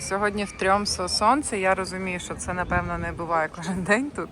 Сьогодні в Трьомсо сонце. Я розумію, що це напевно не буває кожен день тут.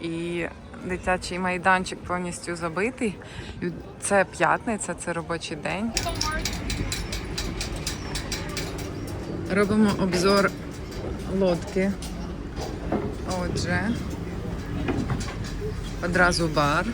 І дитячий майданчик повністю забитий. Це п'ятниця, це робочий день. Робимо обзор лодки. Отже, одразу бар.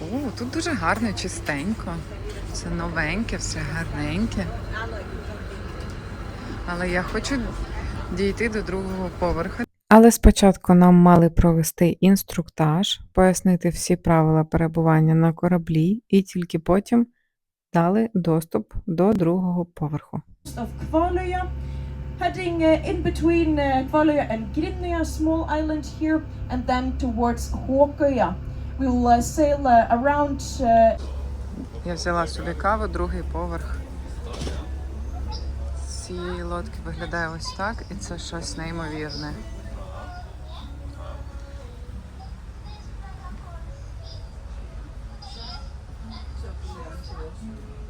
О, тут дуже гарно, чистенько. Все новеньке, все гарненьке. Але я хочу дійти до другого поверха. Але спочатку нам мали провести інструктаж, пояснити всі правила перебування на кораблі, і тільки потім дали доступ до другого поверху. Heading uh, in between uh, Kvaløya and Grinøya, small island here, and then towards Håkøya. We will uh, sail uh, around uh, Я взяла собі каву, другий поверх. Ці лодки виглядає ось так, і це щось неймовірне.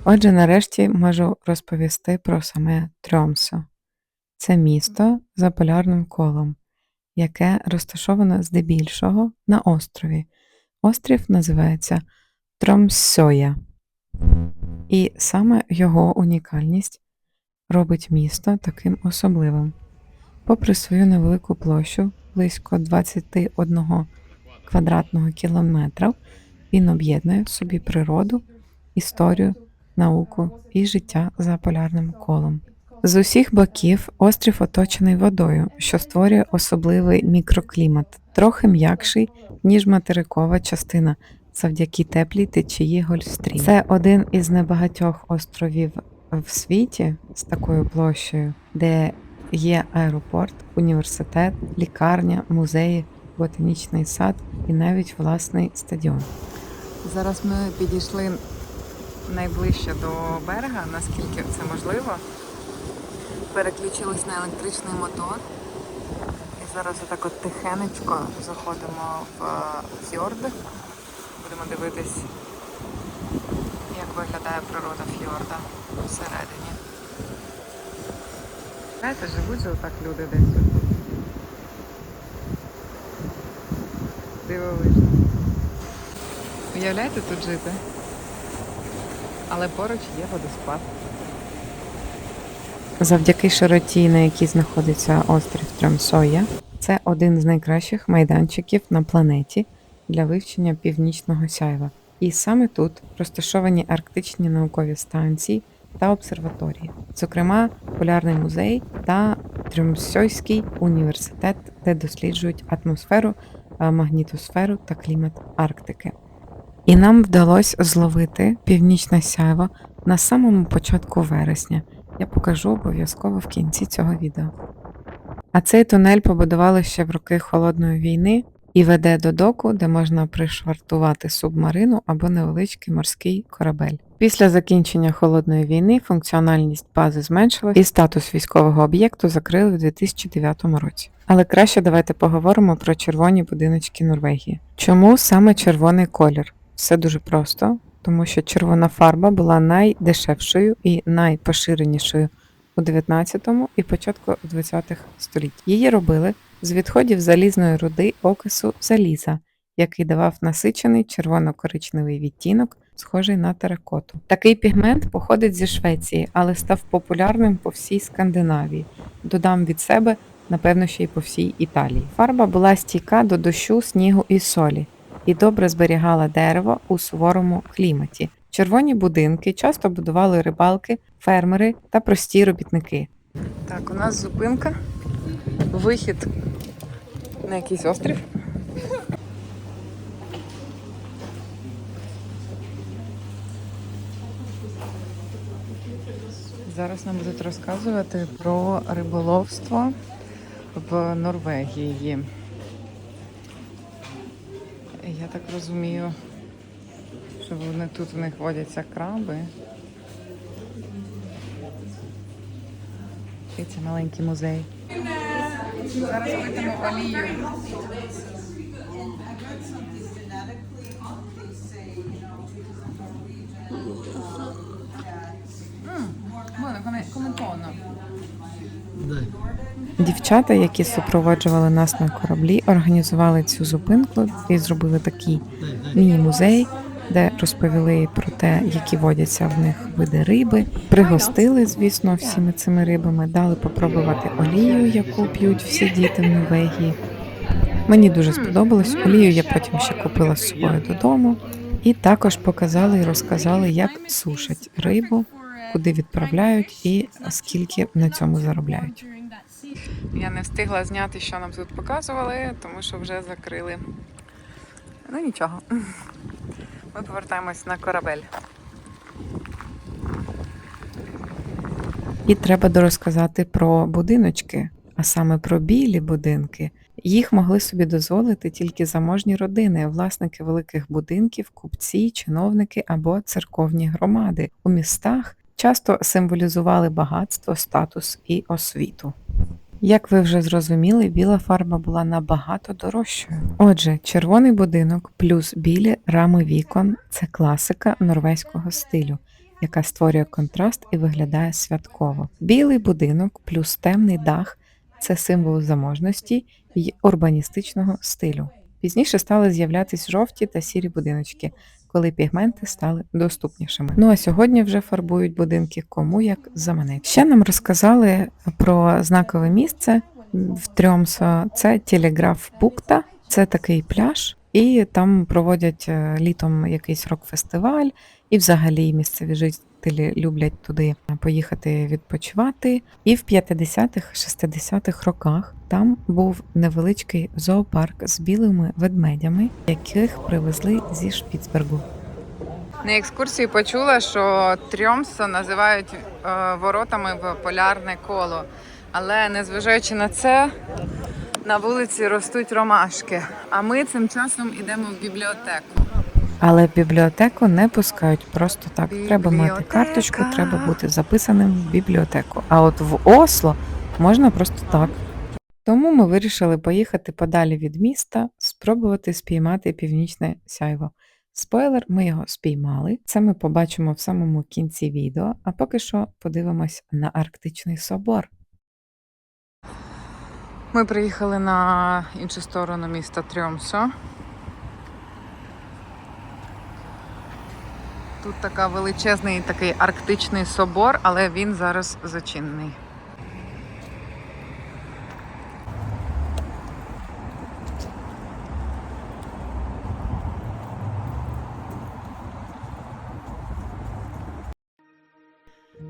Отже, нарешті можу розповісти про саме Трьомсо. Це місто за полярним колом, яке розташоване здебільшого на острові. Острів називається Тромсоя. І саме його унікальність робить місто таким особливим. Попри свою невелику площу, близько 21 квадратного кілометра, він об'єднує в собі природу, історію, науку і життя за полярним колом. З усіх боків острів оточений водою, що створює особливий мікроклімат, трохи м'якший, ніж материкова частина, завдяки теплій течії Гольфстрім. Це один із небагатьох островів в світі з такою площею, де є аеропорт, університет, лікарня, музеї, ботанічний сад і навіть власний стадіон. Зараз ми підійшли найближче до берега, наскільки це можливо. Переключились на електричний мотор. І зараз отак от тихенечко заходимо в е, фьорд. Будемо дивитись, як виглядає природа фьорда всередині. Знаєте, живуть же отак люди десь. Дивовижно. Уявляєте тут жити? Але поруч є водоспад. Завдяки широті, на якій знаходиться острів Тремсоя, це один з найкращих майданчиків на планеті для вивчення північного сяйва. І саме тут розташовані арктичні наукові станції та обсерваторії, зокрема Полярний музей та Тремсойський університет, де досліджують атмосферу, е, магнітосферу та клімат Арктики. І нам вдалося зловити північне сяйво на самому початку вересня. Я покажу обов'язково в кінці цього відео. А цей тунель побудували ще в роки холодної війни і веде до доку, де можна пришвартувати субмарину або невеличкий морський корабель. Після закінчення холодної війни функціональність бази зменшилась і статус військового об'єкту закрили в 2009 році. Але краще давайте поговоримо про червоні будиночки Норвегії. Чому саме червоний колір? Все дуже просто, тому що червона фарба була найдешевшою і найпоширенішою у 19 і початку 20-х століть. Її робили з відходів залізної руди окису заліза, який давав насичений червоно-коричневий відтінок, схожий на теракоту. Такий пігмент походить зі Швеції, але став популярним по всій Скандинавії. Додам від себе, напевно, ще й по всій Італії. Фарба була стійка до дощу, снігу і солі і добре зберігала дерево у суворому кліматі. Червоні будинки часто будували рибалки, фермери та прості робітники. Так, у нас зупинка. Вихід на якийсь острів. Зараз нам будуть розказувати про риболовство в Норвегії. Я так розумію, що вони тут в них водяться краби. І це маленький музей. Зараз питимо олію. Дівчата, які супроводжували нас на кораблі, організували цю зупинку і зробили такий міні-музей, де розповіли про те, які водяться в них види риби. Пригостили, звісно, всіми цими рибами, дали попробувати олію, яку п'ють всі діти в Норвегії. Мені дуже сподобалось. Олію я потім ще купила з собою додому. І також показали і розказали, як сушать рибу, куди відправляють і скільки на цьому заробляють. Я не встигла зняти, що нам тут показували, тому що вже закрили. Ну нічого. Ми повертаємось на корабель. І треба дорозказати про будиночки, а саме про білі будинки. Їх могли собі дозволити тільки заможні родини, власники великих будинків, купці, чиновники або церковні громади. У містах часто символізували багатство, статус і освіту. Як ви вже зрозуміли, біла фарба була набагато дорожчою. Отже, червоний будинок плюс білі рами вікон це класика норвезького стилю, яка створює контраст і виглядає святково. Білий будинок плюс темний дах це символ заможності й урбаністичного стилю. Пізніше стали з'являтись жовті та сірі будиночки, коли пігменти стали доступнішими. Ну а сьогодні вже фарбують будинки кому як заманить. Ще нам розказали про знакове місце в Трьомсо. Це телеграф Пукта, це такий пляж, і там проводять е, літом якийсь рок-фестиваль, і взагалі місцеві жителі люблять туди поїхати відпочивати. І в 50-х, 60-х роках там був невеличкий зоопарк з білими ведмедями, яких привезли зі Шпіцбергу. На екскурсії почула, що Трьомсо називають е, воротами в полярне коло. Але незважаючи на це, на вулиці ростуть ромашки. А ми цим часом йдемо в бібліотеку. Але в бібліотеку не пускають просто так. Треба мати карточку, треба бути записаним в бібліотеку. А от в Осло можна просто так. Тому ми вирішили поїхати подалі від міста, спробувати спіймати північне сяйво. Спойлер, ми його спіймали. Це ми побачимо в самому кінці відео, а поки що подивимось на Арктичний собор. Ми приїхали на іншу сторону міста Трьомсо. Тут така величезний такий арктичний собор, але він зараз зачинений.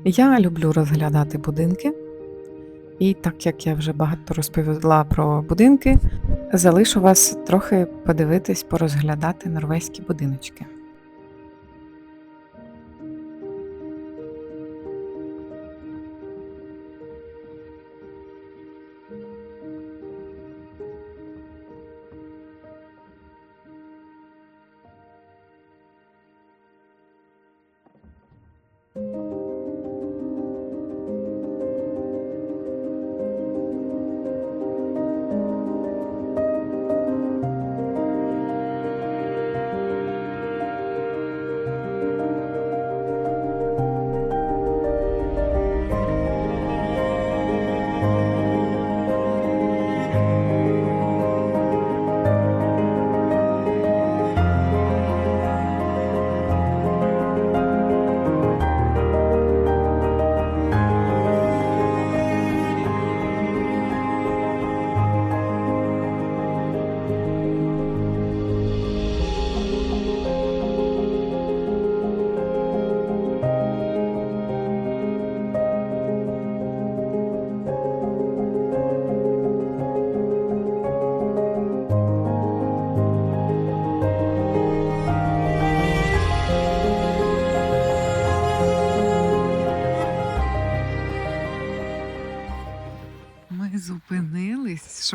Я люблю розглядати будинки, і так як я вже багато розповіла про будинки, залишу вас трохи подивитись, порозглядати норвезькі будиночки.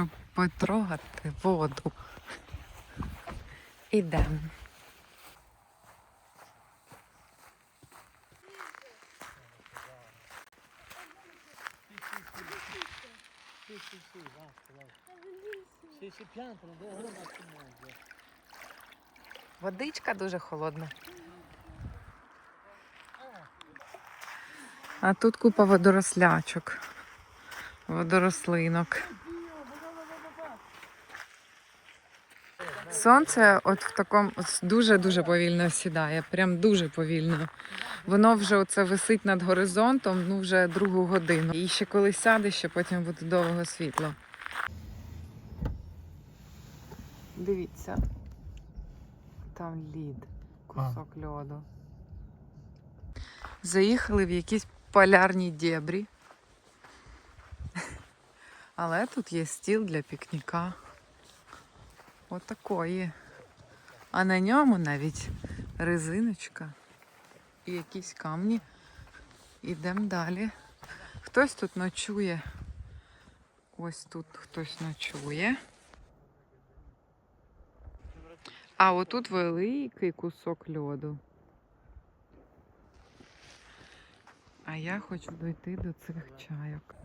Щоб потрогати воду. Ідемо. Водичка дуже холодна. А тут купа водорослячок. водорослинок. Сонце от в такому дуже-дуже повільно сідає, прям дуже повільно. Воно вже оце висить над горизонтом, ну вже другу годину. І ще коли сяде, ще потім буде довго світло. Дивіться. Там лід, кусок льоду. Заїхали в якісь полярні дебрі. Але тут є стіл для пікніка. Отакої. А на ньому навіть резиночка і якісь камні. Ідемо далі. Хтось тут ночує. Ось тут хтось ночує. А отут великий кусок льоду. А я хочу дойти до цих чайок.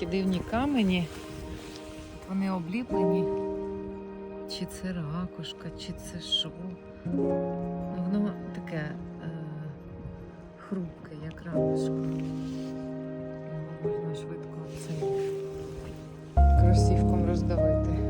Такі дивні камені. Вони обліплені. Чи це ракушка, чи це що. Воно таке е, хрупке, як ракушка. Можна швидко це кросівком роздавити.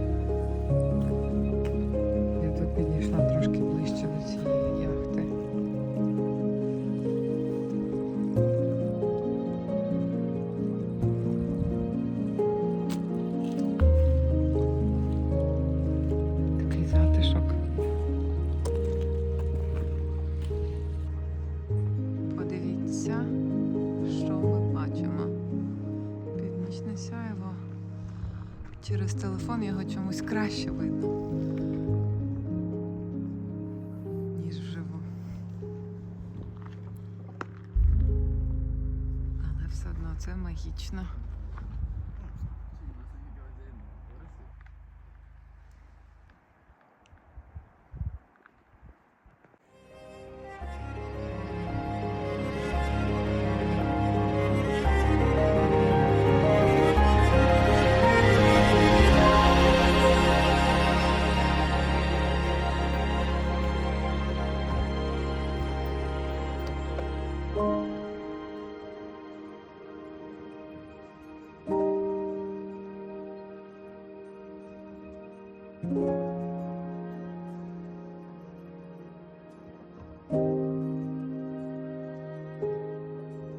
Через телефон його чомусь краще видно, ніж вживу. Але все одно це магічно.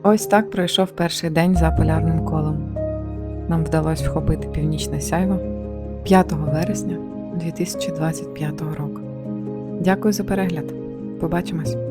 Ось так пройшов перший день за полярним колом. Нам вдалося вхопити північне сяйво 5 вересня 2025 року. Дякую за перегляд. Побачимось!